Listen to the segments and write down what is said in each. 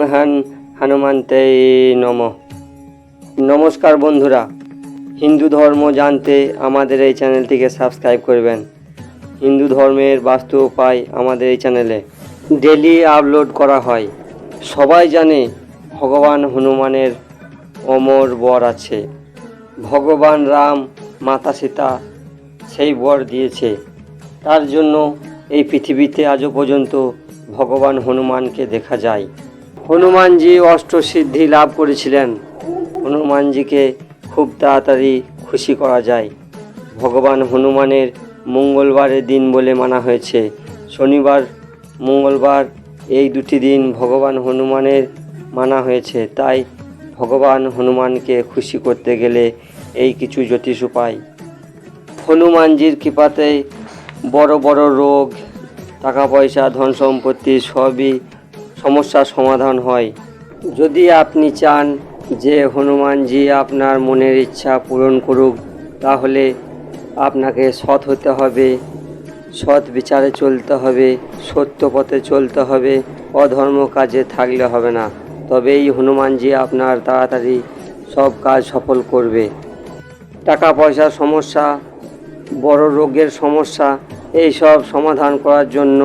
হান হনুমন্তে নম। নমস্কার বন্ধুরা, হিন্দু ধর্ম জানতে আমাদের এই চ্যানেলটিকে সাবস্ক্রাইব করবেন। হিন্দু ধর্মের বাস্তু উপায় আমাদের এই চ্যানেলে ডেলি আপলোড করা হয়। সবাই জানে ভগবান হনুমানের অমর বর আছে। ভগবান রাম মাতা সীতা সেই বর দিয়েছে। তার জন্য এই পৃথিবীতে আজও পর্যন্ত ভগবান হনুমানকে দেখা যায়। হনুমানজি অষ্টসিদ্ধি লাভ করেছিলেন। হনুমানজিকে খুব তাড়াতাড়ি খুশি করা যায়। ভগবান হনুমানের মঙ্গলবারের দিন বলে মানা হয়েছে। শনিবার, মঙ্গলবার এই দুটি দিন ভগবান হনুমানের মানা হয়েছে। তাই ভগবান হনুমানকে খুশি করতে গেলে এই কিছু জ্যোতিষ উপায়। হনুমানজির কৃপাতে বড় বড় রোগ, টাকা পয়সা, ধন সম্পত্তি সবই সমস্যার সমাধান হয়। যদি আপনি চান যে হনুমানজি আপনার মনের ইচ্ছা পূরণ করুক, তাহলে আপনাকে সৎ হতে হবে, সৎ বিচারে চলতে হবে, সত্য পথে চলতে হবে, অধর্ম কাজে থাকলে হবে না। তবেই হনুমানজি আপনার তাড়াতাড়ি সব কাজ সফল করবে। টাকা পয়সার সমস্যা, বড় রোগের সমস্যা এই সব সমাধান করার জন্য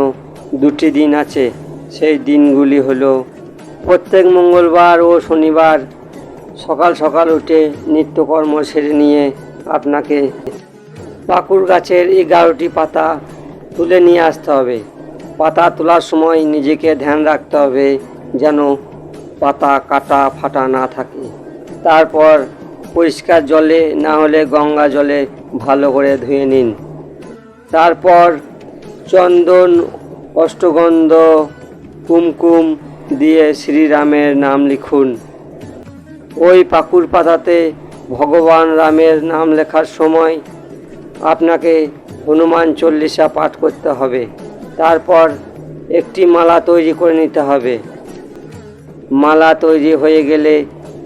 দুটি দিন আছে। সেই দিনগুলি হলো প্রত্যেক মঙ্গলবার ও শনিবার সকাল সকাল উঠে নিত্যকর্ম সেরে নিয়ে আপনাকে পাকুর গাছের এগারোটি পাতা তুলে নিয়ে আসতে হবে। পাতা তোলার সময় নিজেকে ধ্যান রাখতে হবে যেন পাতা কাটা ফাটা না থাকে। তারপর পরিষ্কার জলে না হলে গঙ্গা জলে ভালো করে ধুয়ে নিন। তারপর চন্দন, অষ্টগন্ধ কুমকুম দিয়ে শ্রীরামের নাম লিখুন। ওই পাকুর পাতাতে ভগবান রামের নাম লেখার সময় আপনাকে হনুমান চল্লিশা পাঠ করতে হবে। তারপর একটি মালা তৈরি করে নিতে হবে। মালা তৈরি হয়ে গেলে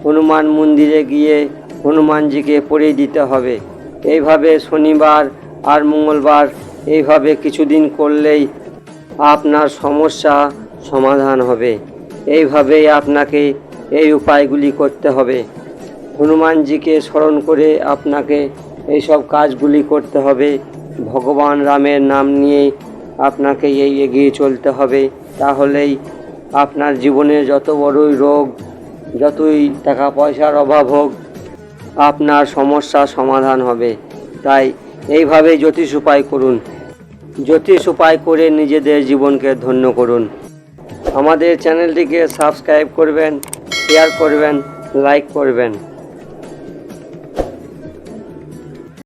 হনুমান মন্দিরে গিয়ে হনুমানজিকে পরিয়ে দিতে হবে। এইভাবে শনিবার আর মঙ্গলবার এইভাবে কিছুদিন করলেই আপনার সমস্যা সমাধান হবে। এইভাবেই আপনাকে এই উপায়গুলি করতে হবে। হনুমানজিকে স্মরণ করে আপনাকে এইসব কাজগুলি করতে হবে। ভগবান রামের নাম নিয়ে আপনাকে এই এগিয়ে চলতে হবে। তাহলেই আপনার জীবনে যত বড়ই রোগ, যতই টাকা পয়সার অভাব হোক, আপনার সমস্যা সমাধান হবে। তাই এইভাবে জ্যোতিষ উপায় করুন। জ্যোতিষ উপায় করে নিজেদের জীবনকে ধন্য করুন। আমাদের চ্যানেলটিকে সাবস্ক্রাইব করবেন শেয়ার করবেন লাইক করবেন।